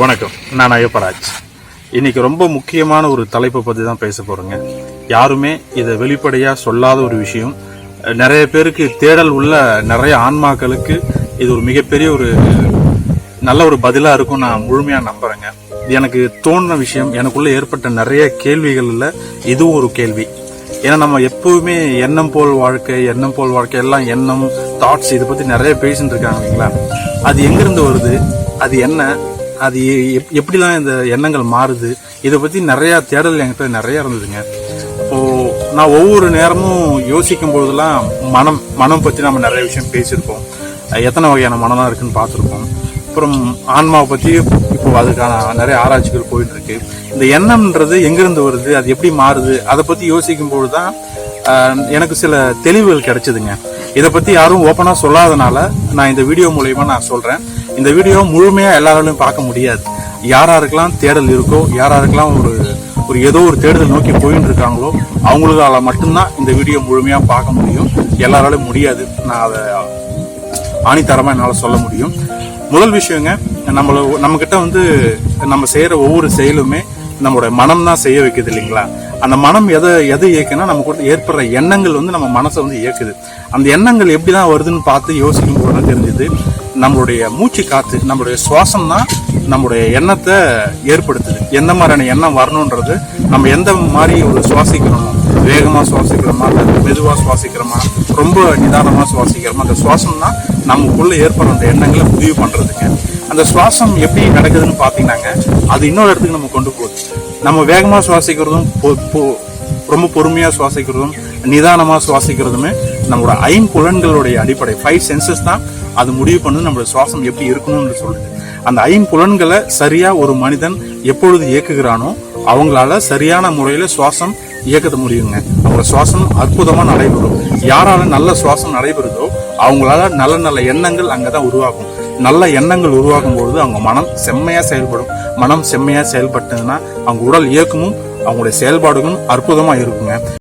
வணக்கம். நான் ஐயப்பராஜ். இன்னைக்கு ரொம்ப முக்கியமான ஒரு தலைப்பை பற்றி தான் பேச போகிறேங்க யாருமே இதை வெளிப்படையாக சொல்லாத ஒரு விஷயம். நிறைய பேருக்கு தேடல் உள்ள நிறைய ஆன்மாக்களுக்கு இது ஒரு மிகப்பெரிய ஒரு நல்ல ஒரு பதிலாக இருக்கும் நான் முழுமையாக நம்புகிறேங்க இது எனக்கு தோணின விஷயம் எனக்குள்ளே ஏற்பட்ட நிறைய கேள்விகளில் இதுவும் ஒரு கேள்வி. ஏன்னா நம்ம எப்பவுமே எண்ணம் போல் வாழ்க்கை எண்ணம் போல் வாழ்க்கை எல்லாம் எண்ணம் தாட்ஸ் இதை பற்றி நிறைய பேசிட்டு இருக்காங்க இல்லைங்களா? அது எங்கேருந்து வருது? அது என்ன? அது எப்- எப்படிலாம் இந்த எண்ணங்கள் மாறுது? இதை பற்றி நிறையா தேடல் என்கிட்ட நிறையா இருந்ததுங்க. இப்போ நான் ஒவ்வொரு நேரமும் யோசிக்கும் பொழுதுலாம் மனம் மனம் பற்றி நம்ம நிறைய விஷயம் பேசியிருப்போம். எத்தனை வகையான மனம்லாம் இருக்குன்னு பார்த்துருப்போம். அப்புறம் ஆன்மாவை பற்றி இப்போ அதுக்கான நிறைய ஆராய்ச்சிகள் போயிட்டு இருக்கு இந்த எண்ணம்ன்றது எங்கேருந்து வருது? அது எப்படி மாறுது? அதை பற்றி யோசிக்கும் பொழுது தான் எனக்கு சில தெளிவுகள் கிடச்சிதுங்க. இதை பற்றி யாரும் ஓப்பனாக சொல்லாதனால நான் இந்த வீடியோ மூலயமா நான் சொல்கிறேன் இந்த வீடியோ முழுமையாக எல்லாராலையும் பார்க்க முடியாது. யாராருக்கெல்லாம் தேடல் இருக்கோ யாராருக்கெல்லாம் ஒரு ஒரு ஏதோ ஒரு தேடுதல் நோக்கி போயின்னு இருக்காங்களோ அவங்களுக்கால மட்டும்தான் இந்த வீடியோ முழுமையாக பார்க்க முடியும். எல்லாராலும் முடியாது. நான் அதை ஆணித்தரமாக என்னால் சொல்ல முடியும். முதல் விஷயங்க நம்மள நம்மக்கிட்ட வந்து நம்ம செய்கிற ஒவ்வொரு செயலுமே நம்மளுடைய மனம் தான் செய்ய வைக்குது இல்லைங்களா? அந்த மனம் எதை எதை இயக்குனா நமக்கு ஏற்படுற எண்ணங்கள் வந்து நம்ம மனசை வந்து இயக்குது. அந்த எண்ணங்கள் எப்படி தான் வருதுன்னு பார்த்து யோசிக்கும் போது தான் தெரிஞ்சுது நம்மளுடைய மூச்சு காத்து நம்மளுடைய சுவாசம் தான் நம்மளுடைய எண்ணத்தை ஏற்படுத்துது. எந்த மாதிரியான எண்ணம் வரணுன்றது நம்ம எந்த மாதிரி ஒரு சுவாசிக்கிறோமோ வேகமாக சுவாசிக்கிறோமா அல்லது மெதுவாக சுவாசிக்கிறோமா ரொம்ப நிதானமாக சுவாசிக்கிறோமா அந்த சுவாசம் தான் நமக்குள்ளே ஏற்படுற அந்த எண்ணங்களை முடிவு பண்ணுறதுக்கு அந்த சுவாசம் எப்படி நடக்குதுன்னு பார்த்தீங்கன்னாங்க அது இன்னொரு இடத்துக்கு நம்ம கொண்டு போகுது நம்ம வேகமாக சுவாசிக்கிறதும் ரொம்ப பொறுமையாக சுவாசிக்கிறதும் நிதானமாக சுவாசிக்கிறதுமே நம்மளோட ஐம்புலன்களுடைய அடிப்படை. ஃபைவ் சென்சஸ் தான் அது முடிவு பண்ணுது நம்மளோட சுவாசம் எப்படி இருக்கணும்னு சொல்லுது. அந்த ஐம்புலன்களை சரியாக ஒரு மனிதன் எப்பொழுது இயக்குகிறானோ அவங்களால சரியான முறையில் சுவாசம் இயக்கத்த முடியுங்க. அவங்களோட சுவாசம் அற்புதமாக நடைபெறும். யாரால நல்ல சுவாசம் நடைபெறுதோ அவங்களால நல்ல நல்ல எண்ணங்கள் அங்கே தான் உருவாகும். நல்ல எண்ணங்கள் உருவாகும் பொழுது அவங்க மனம் செம்மையா செயல்படும். மனம் செம்மையா செயல்பட்டதுன்னா அவங்க உடல் இயக்கமும் அவங்களுடைய செயல்பாடுகளும் அற்புதமாக இருக்குங்க.